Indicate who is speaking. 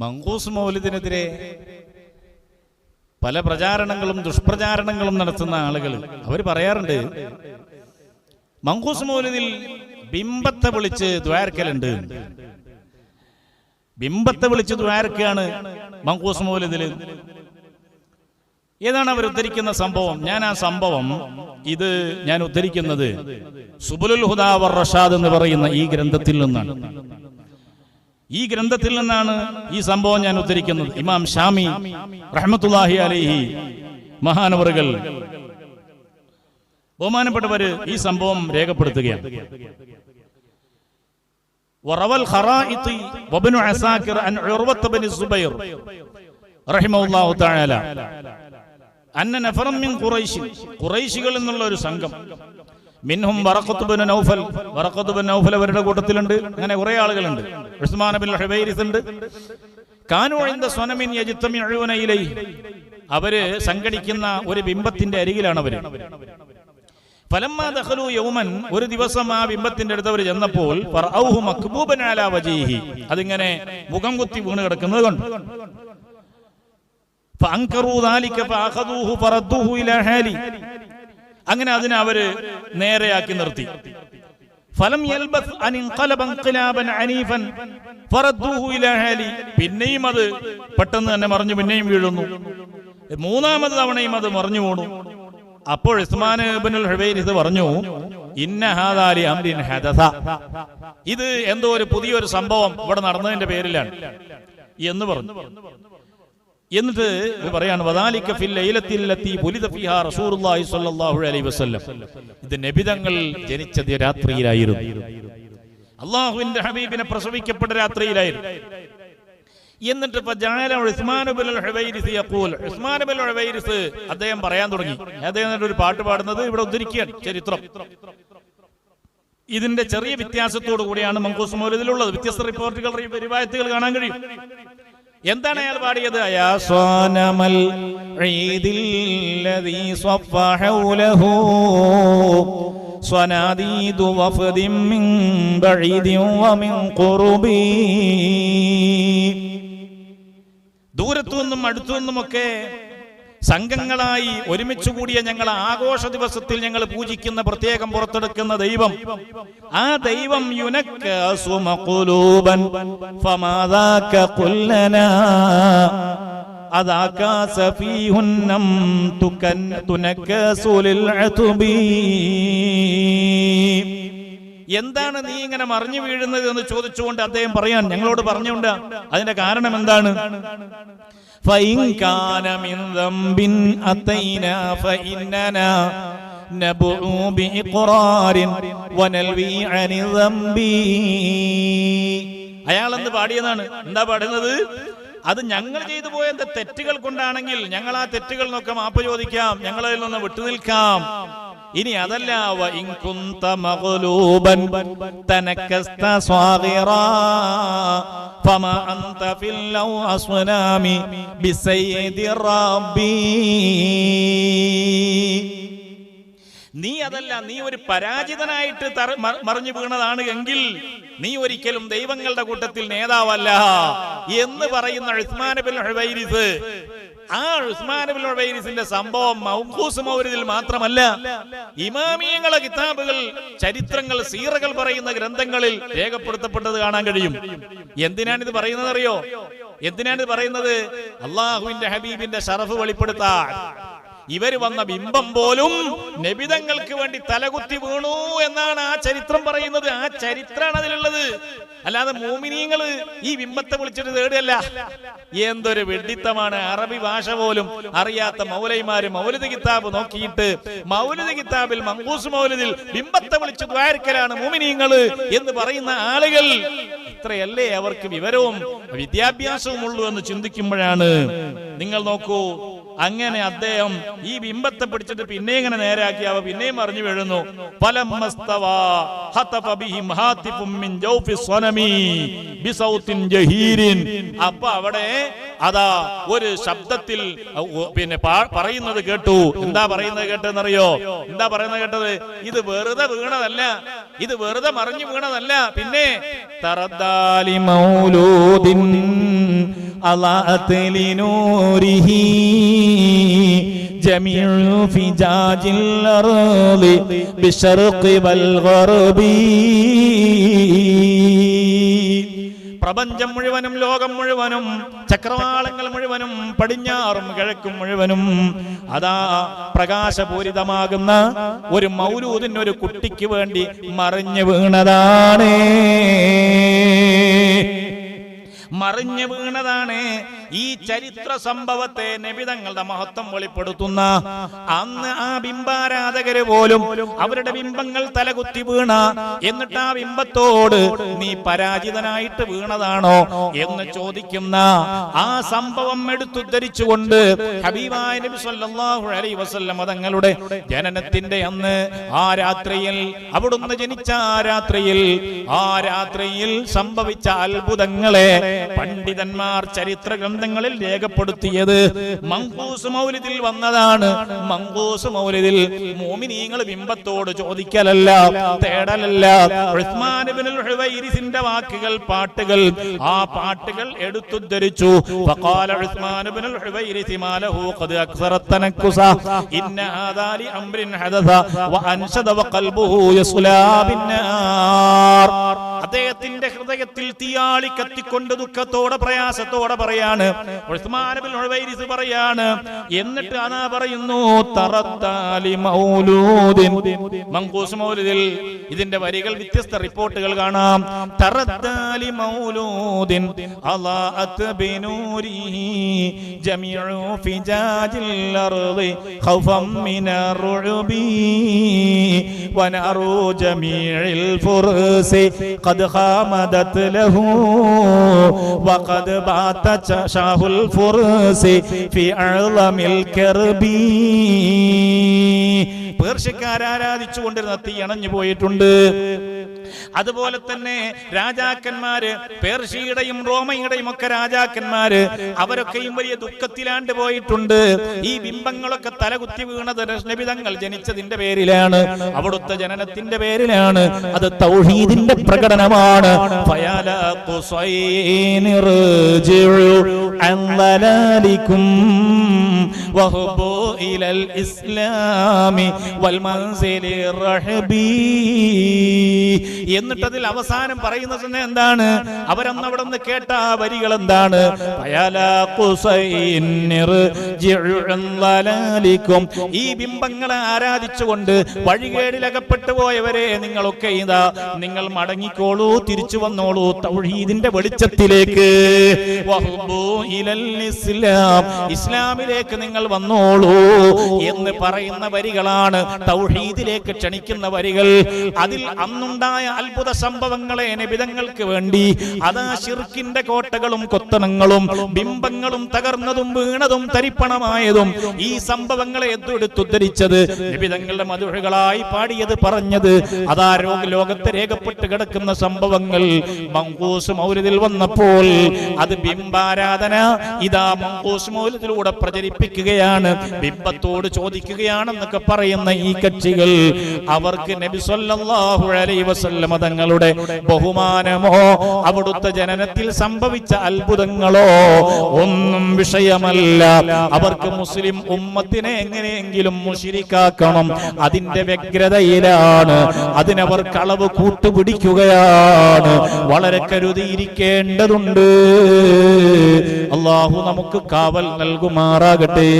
Speaker 1: മങ്കൂസ് മൗലിദിനെതിരെ പല പ്രചാരണങ്ങളും ദുഷ്പ്രചാരണങ്ങളും നടത്തുന്ന ആളുകൾ അവർ പറയാറുണ്ട്. മങ്കൂസ് മൗലിദിൽ ബിംബത്തെ വിളിച്ച് ദ്വാരക്കലുണ്ട്. ബിംബത്തെ വിളിച്ച് ദ്വാരക്കാണ് മങ്കൂസ് മൗലിദിൽ ഏതാണ് അവർ ഉദ്ധരിക്കുന്ന സംഭവം? ഞാൻ ആ സംഭവം ഇത് ഞാൻ ഉദ്ധരിക്കുന്നത് സുബുലുൽ ഹുദാവർ റഷാദ് എന്ന് പറയുന്ന ഈ ഗ്രന്ഥത്തിൽ നിന്നാണ്. ഈ ഗ്രന്ഥത്തിൽ നിന്നാണ് ഈ സംഭവം ഞാൻ ഉദ്ധരിക്കുന്നത് ഇമാം ഷാമി റഹ്മത്തുല്ലാഹി അലിഹി മഹാനവറുകൾ ബഹുമാനപ്പെട്ടവര് ഈ സംഭവം രേഖപ്പെടുത്തുകയാണ് وروى الخرائطي وابن عساكر عن عروة بن الزبير رحمه الله تعالى أن نفرا من قريش قريش قال إن الله سنقم منهم برقة بن نوفل برقة بن نوفل ورد قوتة لند അങ്ങനെ കുറേ ആളുകളുണ്ട് ഹുബൈരിസ് ഉണ്ട്. അവർ സംഘടിക്കുന്ന ഒരു ബിംബത്തിന്റെ അരികിലാണ് അവർ. ഫലമ്മാ ദഖലു യൗമൻ ഒരു ദിവസം ആ ബിംബത്തിന്റെ അടുത്ത് അവർ ചെന്നപ്പോൾ അതിങ്ങനെ മുഖം കുത്തി വീണ് കിടക്കുന്നത് കണ്ടു. അങ്ങനെ അതിനെ അവർ നേരെയാക്കി നിർത്തി. ഫലം യൽബസ് അനീഫൻ പിന്നെയും അത് പെട്ടെന്ന് തന്നെ മറിഞ്ഞു പിന്നെയും വീഴുന്നു. മൂന്നാമത് തവണയും അത് മറിഞ്ഞു പോണു അപ്പോൾ ഇബ്നുൽ ഹുബൈരിസ് പറഞ്ഞു ഇന്ന ഹാദാലി അംരിൻ ഹദസ. ഇത് എന്തോ ഒരു പുതിയൊരു സംഭവം ഇവിടെ നടന്നതിന്റെ പേരിലാണ് എന്ന് പറഞ്ഞു. എന്നിട്ട് പറയാണ് വദാലിക ഫിൽ ലൈലത്തിൽ ലത്തി പുലിദ ഫിഹാ റസൂലുള്ളാഹി സ്വല്ലല്ലാഹു അലൈഹി വസല്ലം. ഇത് നബിതങ്ങൾ ജനിച്ച രാത്രിയിലായിരുന്നു. അള്ളാഹുവിന്റെ ഹബീബിനെ പ്രസവിക്കപ്പെട്ട രാത്രിയിലായിരുന്നു. എന്നിട്ട് അദ്ദേഹം പറയാൻ തുടങ്ങി. അദ്ദേഹം ഒരു പാട്ട് പാടുന്നത് ഇവിടെ ഉദ്ധരിക്കുകയാണ് ചരിത്രം. ഇതിന്റെ ചെറിയ വ്യത്യാസത്തോടു കൂടിയാണ് മങ്കൂസ് മൗലതിലുള്ളത് വ്യത്യസ്ത റിപ്പോർട്ടുകൾ റിവായത്തുകൾ കാണാൻ കഴിയും. എന്താണ് അയാൾ പാടിയത്? അയാ സ്വനാദീതു മിൻ ബഈദിൻ വമിൻ ദൂരത്തു നിന്നും അടുത്തു നിന്നുമൊക്കെ സംഘങ്ങളായി ഒരുമിച്ചുകൂടിയ ഞങ്ങൾ ആഘോഷ ദിവസത്തിൽ ഞങ്ങൾ പൂജിക്കുന്ന പ്രത്യേകം പുറത്തെടുക്കുന്ന ദൈവം. ആ ദൈവം തുനക്കാസു ലിൽ എന്താണ് നീ ഇങ്ങനെ മറിഞ്ഞു വീഴുന്നത് എന്ന് ചോദിച്ചുകൊണ്ട് അദ്ദേഹം പറയാൻ ഞങ്ങളോട് പറഞ്ഞുകൊണ്ട് അതിന്റെ കാരണം എന്താണ്? فإن كان من ذنب أتينا فإننا نبعو بإقرار ونلوي عن الذنب അയാൾ എന്ത് പാടിയതാണ് എന്താ പാടുന്നത് അത് ഞങ്ങൾ ചെയ്തു പോയ എന്താ തെറ്റുകൾ കൊണ്ടാണെങ്കിൽ ഞങ്ങൾ ആ തെറ്റുകൾ നോക്കാം മാപ്പ് ചോദിക്കാം ഞങ്ങൾ അതിൽ നിന്ന് വിട്ടുനിൽക്കാം ഇനി അതല്ല നീ അതല്ല നീ ഒരു പരാജിതനായിട്ട് മറിഞ്ഞു വീണതാണ് എങ്കിൽ നീ ഒരിക്കലും ദൈവങ്ങളുടെ കൂട്ടത്തിൽ നേതാവല്ല എന്ന് പറയുന്ന ഉസ്മാൻ ബിൻ ഹുബൈരിസ് ആ ഹുബൈരിസിന്റെ സംഭവം മൗഖൂസ് മൗരിദിൽ മാത്രമല്ല. ഇമാമിയങ്ങളെ കിതാബുകൾ ചരിത്രങ്ങൾ സീറകൾ പറയുന്ന ഗ്രന്ഥങ്ങളിൽ രേഖപ്പെടുത്തപ്പെട്ടത് കാണാൻ കഴിയും. എന്തിനാണ് ഇത് പറയുന്നത് അറിയോ എന്തിനാണ് ഇത് പറയുന്നത്? അള്ളാഹുവിന്റെ ഹബീബിന്റെ ഷറഫ് വെളിപ്പെടുത്താൻ. ഇവർ വന്ന ബിംബം പോലും നബിതങ്ങൾക്ക് വേണ്ടി തലകുത്തി വീണു എന്നാണ് ആ ചരിത്രം പറയുന്നത്. ആ ചരിത്രമാണ് അതിലുള്ളത് അല്ലാതെ മോമിനിയങ്ങൾ ഈ ബിംബത്തെ വിളിച്ചിട്ട് തേടുകയല്ല. എന്തൊരു വെഡിത്തമാണ്. അറബി ഭാഷ പോലും അറിയാത്ത മൗലൈമാര് മൗലിദ് കിതാബ് നോക്കിയിട്ട് മൗലിദ് കിതാബിൽ മങ്കൂസ് മൗലിദിൽ ബിംബത്തെ വിളിച്ച് ദ്വാരക്കലാണ് മോമിനിയങ്ങൾ എന്ന് പറയുന്ന ആളുകൾ. ഇത്രയല്ലേ അവർക്ക് വിവരവും വിദ്യാഭ്യാസവും ഉള്ളൂ എന്ന് ചിന്തിക്കുമ്പോഴാണ്. നിങ്ങൾ നോക്കൂ അങ്ങനെ അദ്ദേഹം ഈ ബിംബത്തെ പിടിച്ചിട്ട് പിന്നെ ഇങ്ങനെ നേരാക്കി അവ പിന്നെയും മറിഞ്ഞു വീഴുന്നു. അപ്പൊ അവിടെ അതാ ഒരു ശബ്ദത്തിൽ പിന്നെ പറയുന്നത് കേട്ടു. എന്താ പറയുന്നത് കേട്ടെന്നറിയോ എന്താ പറയുന്നത് കേട്ടത്? ഇത് വെറുതെ വീണതല്ല. ഇത് വെറുതെ മറിഞ്ഞു വീണതല്ല. പിന്നെ തറദാലി മൗലൂദിൻ أضاءت لنوره جميع فجاج الأرض بالشرق والغرب പ്രപഞ്ചം മുഴുവനും ലോകം മുഴുവനും ചക്രവാളങ്ങൾ മുഴുവനും പടിഞ്ഞാറും കിഴക്കും മുഴുവനും അതാ പ്രകാശപൂരിതമാകുന്ന ഒരു മൗലൂദിന് ഒരു കുട്ടിക്ക് വേണ്ടി മറിഞ്ഞു വീണതാണ് മറിഞ്ഞു വീണതാണ്. ഈ ചരിത്ര സംഭവത്തെ നബിതങ്ങളുടെ മഹത്വം വെളിപ്പെടുത്തുന്ന അന്ന് ആ ബിംബാരാധകര് പോലും അവരുടെ ബിംബങ്ങൾ തലകുത്തി വീണ എന്നിട്ട് ആ ബിംബത്തോട് നീ പരാജിതനായിട്ട് വീണതാണോ എന്ന് ചോദിക്കുന്ന ആ സംഭവം എടുത്തുദ്ധരിച്ചുകൊണ്ട് ഹബീബായ നബി സല്ലല്ലാഹു അലൈഹി വസല്ലം തങ്ങളുടെ ജനനത്തിന്റെ അന്ന് ആ രാത്രിയിൽ അവിടുന്ന് ജനിച്ച ആ രാത്രിയിൽ ആ രാത്രിയിൽ സംഭവിച്ച അത്ഭുതങ്ങളെ പണ്ഡിതന്മാർ ചരിത്ര ഗ്രന്ഥങ്ങളിൽ രേഖപ്പെടുത്തിയത്. മങ്കൂസ് മൗലിദിൽ വന്നതാണ്. മങ്കൂസ് മൗലിദിൽ മോമിനീങ്ങൾ ബിംബത്തോട് ചോദിക്കലല്ല തേടലല്ല. വാക്കുകൾ പാട്ടുകൾ. ആ പാട്ടുകൾ എടുത്തുദ്ധരിച്ചു. ഇന്ന ഹാദാ ലി അംറിൻ ഹദസ വഅൻശദ വഖൽബുഹു യസ്ലാ ബിന്നാർ അദ്ദേഹത്തിന്റെ ഹൃദയത്തിൽ തീയാളി കത്തിക്കൊണ്ട് ദുഃഖത്തോടെ പ്രയാസത്തോടെ പറയാണ് ഉസ്മാൻ ഇബ്നുൽ ഹുവൈരിസ് പറയാണ് എന്നിട്ട് അതാ പറയുന്നു തറത്താലി മൗലൂദിൻ മങ്കൂസ് മൗലിദിൽ ഇതിന്റെ വരികൾ വ്യത്യസ്ത റിപ്പോർട്ടുകൾ കാണാം തറത്താലി മൗലൂദിൻ അളാഅത്ത് ബിനൂരിഹി ജമീഉ ഫിജാജിൽ അർളി ഖൗഫം മിനർ റുബി ونارو جميع الفرس قد خامدت له وقد بات شاه الفرس في أعظم الكرب പേർഷ്യക്കാർ ആരാധിച്ചു കൊണ്ടിരുന്ന തീ അണഞ്ഞു പോയിട്ടുണ്ട് അതുപോലെ തന്നെ രാജാക്കന്മാര് പേർഷ്യയുടെയും റോമയുടെയും ഒക്കെ രാജാക്കന്മാര് അവരൊക്കെയും വലിയ ദുഃഖത്തിലാണ്ട് പോയിട്ടുണ്ട്. ഈ ബിംബങ്ങളൊക്കെ തലകുത്തി വീണത് രശ്നബിതങ്ങൾ ജനിച്ചതിന്റെ പേരിലാണ്. അവിടുത്തെ ജനനത്തിന്റെ പേരിലാണ്. അത് തൗഹീദിന്റെ പ്രകടനമാണ്. ർജിഉ അൻ ളലാലിക്കും എന്നിട്ട് അതിൽ അവസാനം പറയുന്നത് എന്താണ്? അവരന്ന് അവിടെ നിന്ന് കേട്ട ആ വരികൾ എന്താണ്? ഈ ബിംബങ്ങളെ ആരാധിച്ചുകൊണ്ട് വഴികേടിലകപ്പെട്ടു പോയവരെ നിങ്ങളൊക്കെ ഇതാ നിങ്ങൾ മടങ്ങിക്കോളൂ തിരിച്ചു വന്നോളൂ തൗഹീദിന്റെ വെളിച്ചത്തിലേക്ക്. ഇസ്ലാമിലേക്ക് നിങ്ങൾ വന്നോളൂ എന്ന് പറയുന്ന വരികളാണ് തൗഹീദിലേക്ക് ക്ഷണിക്കുന്ന വരികൾ. അതിൽ അന്നുണ്ടായ അത്ഭുത സംഭവങ്ങളെ നിബിതങ്ങൾക്ക് വേണ്ടി. അതാ ഷിർക്കിന്റെ കോട്ടകളും കൊത്തണങ്ങളും ബിംബങ്ങളും തകർന്നതും വീണതും തരിപ്പണമായതും ഈ സംഭവങ്ങളെ എടുത്തുദ്ധരിച്ചത് നിബിതങ്ങളുടെ മധുരകളായി പാടിയത് പറഞ്ഞത്. അതാ ലോകത്ത് രേഖപ്പെട്ട് കിടക്കുന്ന സംഭവങ്ങൾ മങ്കൂസ് മൗര്യത്തിൽ വന്നപ്പോൾ അത് ബിംബാരാധന ഇതാ മങ്കൂസ് മൗര്യത്തിലൂടെ പ്രചരിപ്പിക്കുകയാണ്. ബിംബത്തോട് ചോദിക്കുകയാണെന്നൊക്കെ പറയുന്ന ഈ കക്ഷികൾ അവർക്ക് നബി സല്ലല്ലാഹു അലൈഹി വസല്ലമ തങ്ങളുടെ ബഹുമാനമോ അവിടുത്തെ ജനനത്തിൽ സംഭവിച്ച അത്ഭുതങ്ങളോ ഒന്നും വിഷയമല്ല. അവർക്ക് മുസ്ലിം ഉമ്മത്തിനെ എങ്ങനെയെങ്കിലും മുഷിരിക്കാക്കണം. അതിന്റെ വ്യഗ്രതയിലാണ്. അതിനവർ കളവ് കൂട്ടുപിടിക്കുകയാണ്. വളരെ കരുതിയിരിക്കേണ്ടതുണ്ട്. അള്ളാഹു നമുക്ക് കാവൽ നൽകുമാറാകട്ടെ.